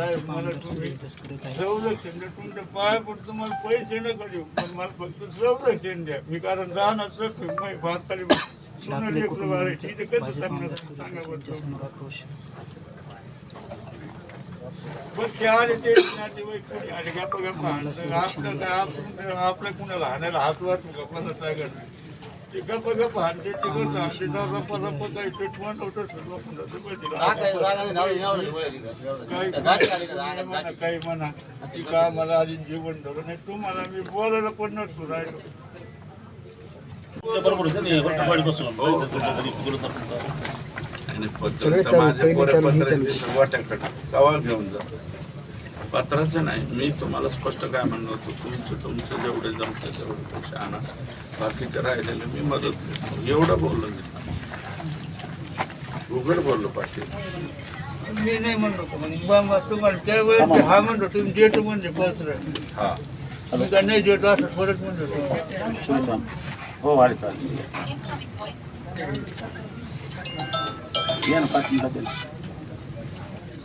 साहेब मला तुम्ही संरक्षण द्या तुमच्या पाया पडतो तुम्हाला पैसे नका देऊ पण मला फक्त संरक्षण द्या मी कारण राहणार तर भारताला सोनं कसं सांगणार? सांगा बरं पण ते नातेवाईक कोणी? आले गप्पा गप्पा. आपलं कुणाला हाणायला हात वाटू गप्पा गप्पा ते हाणते जाऊ गप्पा गप्पा काही पेटवून होतं सर्व कुणाचं माहिती नाही. काही म्हणा ती का मला आधी जेवण धरून नाही तुम्हाला मी बोलायला पण नसतो राहिलो. पत्र दिलं वाट्याकडे तवा घेऊन जा. पत्राचं नाही. मी तुम्हाला स्पष्ट काय म्हणलं होतो? तुमचं तुमचं जेवढे जमतं तेवढे पैसे आणा. बाकीचे राहिलेले मी मदत करतो. एवढं बोललो मी. उघड बोललो पाटील. मी नाही म्हणलो मग तुम्हाला त्यावेळेस हा म्हणतो तुम्ही देतो म्हणजे पत्र हा. मी का नाही देतो असं परत म्हणतो हो वाढ या ना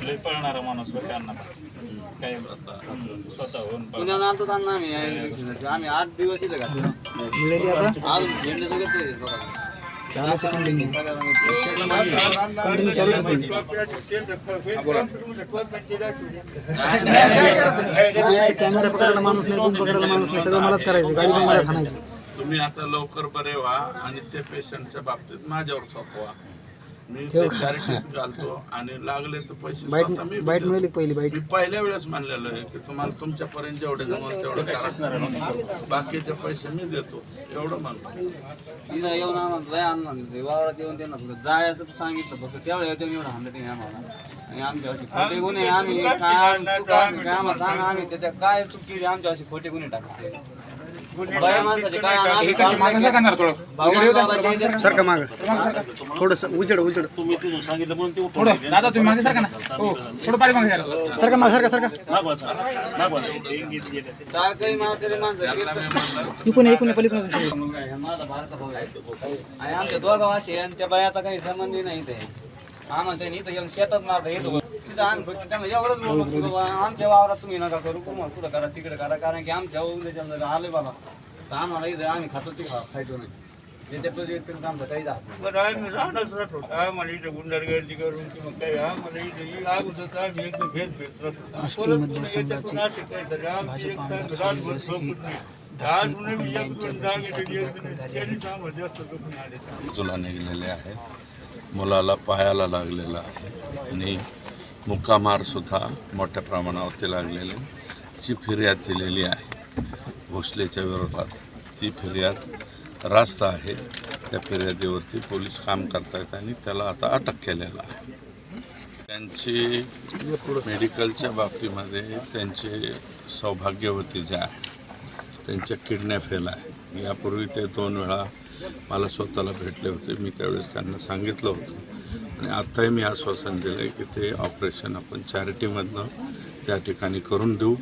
लय पळणारा माणूस बरं का अण्णा. काय स्वतःहून आणतो त्यांना आम्ही. आम्ही आठ दिवस इथं घातले. मिळाली आता? अजून झेंडे सगळे ते बघा. चालूच कंटिन्यू कंटिन्यू चालूच होती कॅमेरा पकडायला माणूस नाही कोण पकडायला माणूस नाही सगळं मलाच करायचं गाडी पण मला हाणायची तुम्ही आता लवकर बरे व्हा आणि त्या पेशंटच्या बाबतीत माझ्यावर सोपवा. मी ते घालतो आणि लागले तर पैसे बाईट स्वतः मी बाईट देतो. मिळाली पहिली बाईट. मी पहिल्या वेळेस मानलेलं आहे की तुम्हाला तुमच्यापर्यंत जेवढे जमल तेवढं करा. बाकीचे पैसे मी देतो. एवढं म्हणतो. येऊन आम्हाला जाय आणणार वावरात येऊन त्यांना थोडं जायचं तर सांगितलं. फक्त तेवढ्या याच्यावर एवढं हाणलं त्यांनी आम्हाला. आणि आमच्या अशी खोटे गुन्हे आम्ही काय चुका काय आम्हाला सांगा. आम्ही त्याच्या काय चूक आमच्या अशी खोटे गुन्हे टाकते बाया माणसाचे काय आम्ही भाऊ सारखं माग. थोडस उजड उजड. तुम्ही माग सर. ना. हे इकून इकून पलीकडून. आमच्या दोघा वाशी आणि त्या बायाचा काही संबंधी नाही ते आम्हाला त्यांनी इथं येऊन शेतात मारलं येतो तिथं आम्ही फक्त त्यांना एवढंच बोललो की बाबा आमच्या वावरात तुम्ही नका करू कुठं कुठं करा तिकडे करा कारण की आमच्या उद्याच्या आले बाबा. तर आम्हाला इथं आम्ही खातो ते खा- खायचो नाही. त्याच्या व्यतिरिक्त आमचं काही जात नाही. बरं आम्ही राहणारच राहतो. आम्हाला इथं गुंडारगर्दी करून किंवा काही आम्हाला इथं ही अगोदर आम्ही एकदम भेद भेद राहतो आष्टी परत मतदारसंघाचे याच्यातून असे काहीतरी आमची भाजप एक आमदार तर रातभर सूर्यवंशी झोपत नाही. दहा जुने मी एक दोन जागे जास्त आले. बाजूला निघलेले आहेत मुलाला पायाला लागलेला आहे. आणि मुक्कामारसुद्धा मोठ्या प्रमाणावरती लागलेले जी फिर्याद दिलेली आहे. भोसलेच्या विरोधात ती फिर्याद रास्त आहे. त्या फिर्यादीवरती पोलीस काम करतायत आणि त्याला आता अटक केलेलं आहे. त्यांची मेडिकलच्या बाबतीमध्ये त्यांचे सौभाग्यवती जे आहे. त्यांच्या किडनॅप फेल आहे. यापूर्वी ते दोन वेळा मला स्वतःला भेटले होते. मी त्यावेळेस त्यांना सांगितलं होतं. आणि आत्ताही मी आश्वासन दिलं आहे की ते ऑपरेशन आपण चॅरिटीमधनं त्या ठिकाणी करून देऊ.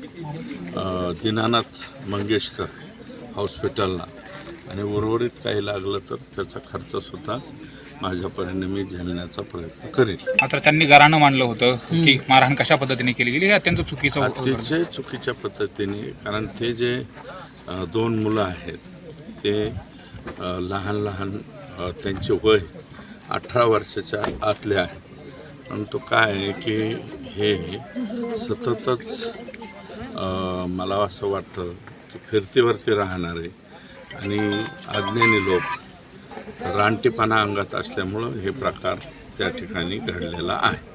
दीनानाथ मंगेशकर हॉस्पिटलला. आणि उर्वरित काही लागलं तर त्याचा खर्चसुद्धा माझ्यापर्यंत मी झेलण्याचा प्रयत्न करेन. मात्र त्यांनी गारानं मांडलं होतं की मारहाण कशा पद्धतीने केली गेली हे अत्यंत चुकीचं होतं. अतिशय चुकीच्या पद्धतीने कारण ते जे अ, दोन मुलं आहेत ते अ, लहान लहान अ, त्यांचे वय अठरा वर्षाच्या आतले आहे. परंतु काय आहे की हे सततच मला असं वाटतं की फिरतीवरती राहणारे आणि अज्ञानी लोक रानटीपणा अंगात असल्यामुळं हे प्रकार त्या ठिकाणी घडलेला आहे.